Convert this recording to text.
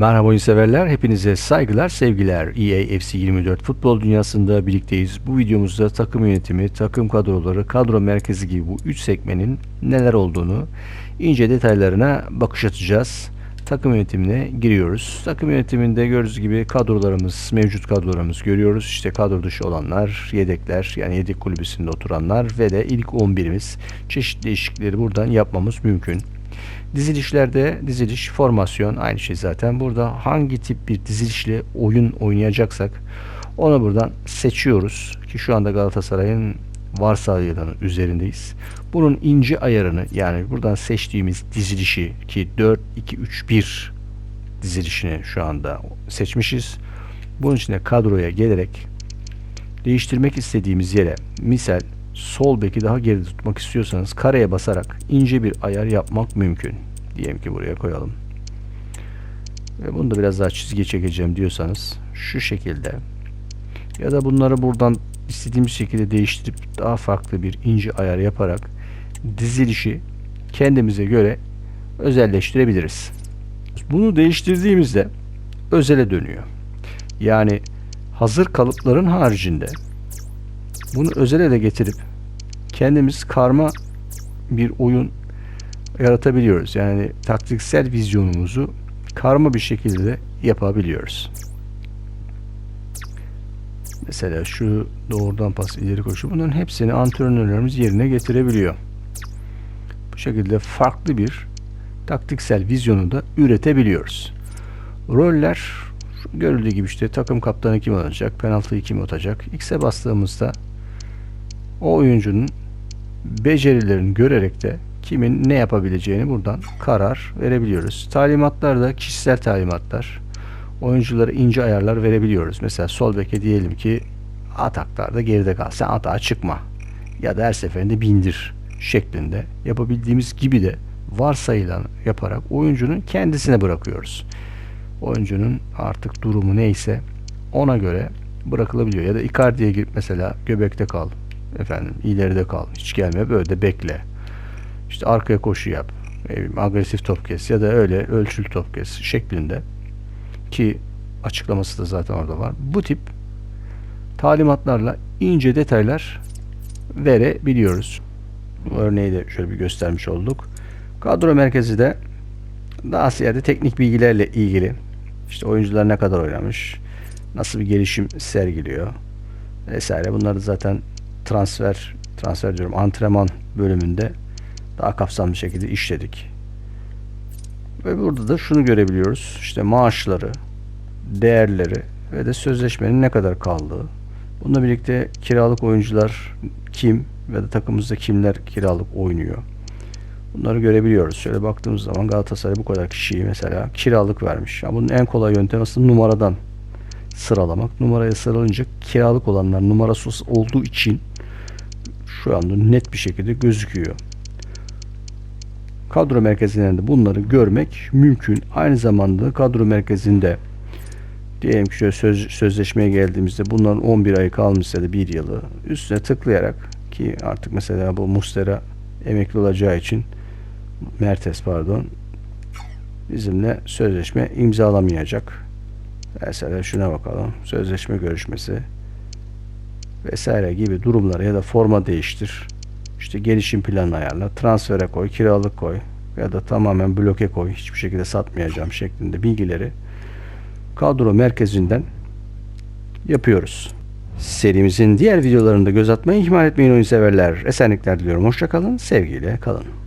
Merhaba oyun severler, hepinize saygılar, sevgiler. EA FC 24 futbol dünyasında birlikteyiz. Bu videomuzda takım yönetimi, takım kadroları, kadro merkezi gibi bu 3 sekmenin neler olduğunu, ince detaylarına bakış atacağız. Takım yönetimine giriyoruz. Takım yönetiminde gördüğünüz gibi kadrolarımız, mevcut kadrolarımız görüyoruz. İşte kadro dışı olanlar, yedekler, yani yedek kulübesinde oturanlar ve de ilk 11'imiz. Çeşitli değişiklikleri buradan yapmamız mümkün. Dizilişlerde diziliş, formasyon aynı şey zaten. Burada hangi tip bir dizilişle oyun oynayacaksak onu buradan seçiyoruz. Ki şu anda Galatasaray'ın varsayılanı üzerindeyiz. Bunun ince ayarını yani buradan seçtiğimiz dizilişi ki 4-2-3-1 dizilişini şu anda seçmişiz. Bunun için de kadroya gelerek değiştirmek istediğimiz yere misal sol beki daha geride tutmak istiyorsanız kareye basarak ince bir ayar yapmak mümkün. Diyelim ki buraya koyalım. Ve bunu da biraz daha çizgi çekeceğim diyorsanız şu şekilde ya da bunları buradan istediğimiz şekilde değiştirip daha farklı bir ince ayar yaparak dizilişi kendimize göre özelleştirebiliriz. Bunu değiştirdiğimizde özele dönüyor. Yani hazır kalıpların haricinde bunu özele de getirip kendimiz karma bir oyun yaratabiliyoruz. Yani taktiksel vizyonumuzu karma bir şekilde yapabiliyoruz. Mesela şu doğrudan pas ileri koşu bunların hepsini antrenörlerimiz yerine getirebiliyor. Bu şekilde farklı bir taktiksel vizyonu da üretebiliyoruz. Roller görüldüğü gibi işte takım kaptanı kim olacak, penaltıyı kim atacak. X'e bastığımızda o oyuncunun becerilerini görerek de kimin ne yapabileceğini buradan karar verebiliyoruz. Talimatlar da kişisel talimatlar. Oyunculara ince ayarlar verebiliyoruz. Mesela sol beke diyelim ki ataklarda geride kal. Sen atağa çıkma. Ya da her seferinde bindir şeklinde yapabildiğimiz gibi de varsayılan yaparak oyuncunun kendisine bırakıyoruz. Oyuncunun artık durumu neyse ona göre bırakılabiliyor. Ya da Icardi'ye girip mesela göbekte kal. Efendim ileride kal. Hiç gelme böyle de bekle. İşte arkaya koşu yap. agresif top kes ya da öyle ölçülü top kes şeklinde ki açıklaması da zaten orada var. Bu tip talimatlarla ince detaylar verebiliyoruz. Bu örneği de şöyle bir göstermiş olduk. Kadro merkezi de daha ziyade teknik bilgilerle ilgili. İşte oyuncular ne kadar oynamış, nasıl bir gelişim sergiliyor vesaire. Bunları zaten transfer transfer diyorum antrenman bölümünde daha kapsamlı şekilde işledik. Ve burada da şunu görebiliyoruz. İşte maaşları, değerleri ve de sözleşmenin ne kadar kaldığı. Bununla birlikte kiralık oyuncular kim ve de takımımızda kimler kiralık oynuyor. Bunları görebiliyoruz. Şöyle baktığımız zaman Galatasaray bu kadar kişiyi mesela kiralık vermiş. Yani bunun en kolay yöntemi aslında numaradan sıralamak. Numaraya sıralanınca kiralık olanlar numarasız olduğu için şu anda net bir şekilde gözüküyor. Kadro merkezinden de bunları görmek mümkün. Aynı zamanda kadro merkezinde diyelim ki şöyle söz, sözleşmeye geldiğimizde bunların 11 ayı kalmışsa da bir yılı üstüne tıklayarak ki artık mesela bu Mustera emekli olacağı için Mertes pardon bizimle sözleşme imzalamayacak. Mesela şuna bakalım. Sözleşme görüşmesi vesaire gibi durumlar ya da forma değiştir. İşte gelişim planı ayarla. Transfere koy, kiralık koy ya da tamamen bloke koy. Hiçbir şekilde satmayacağım şeklinde bilgileri kadro merkezinden yapıyoruz. Serimizin diğer videolarında göz atmayı ihmal etmeyin oyun severler. Esenlikler diliyorum. Hoşçakalın. Sevgiyle kalın.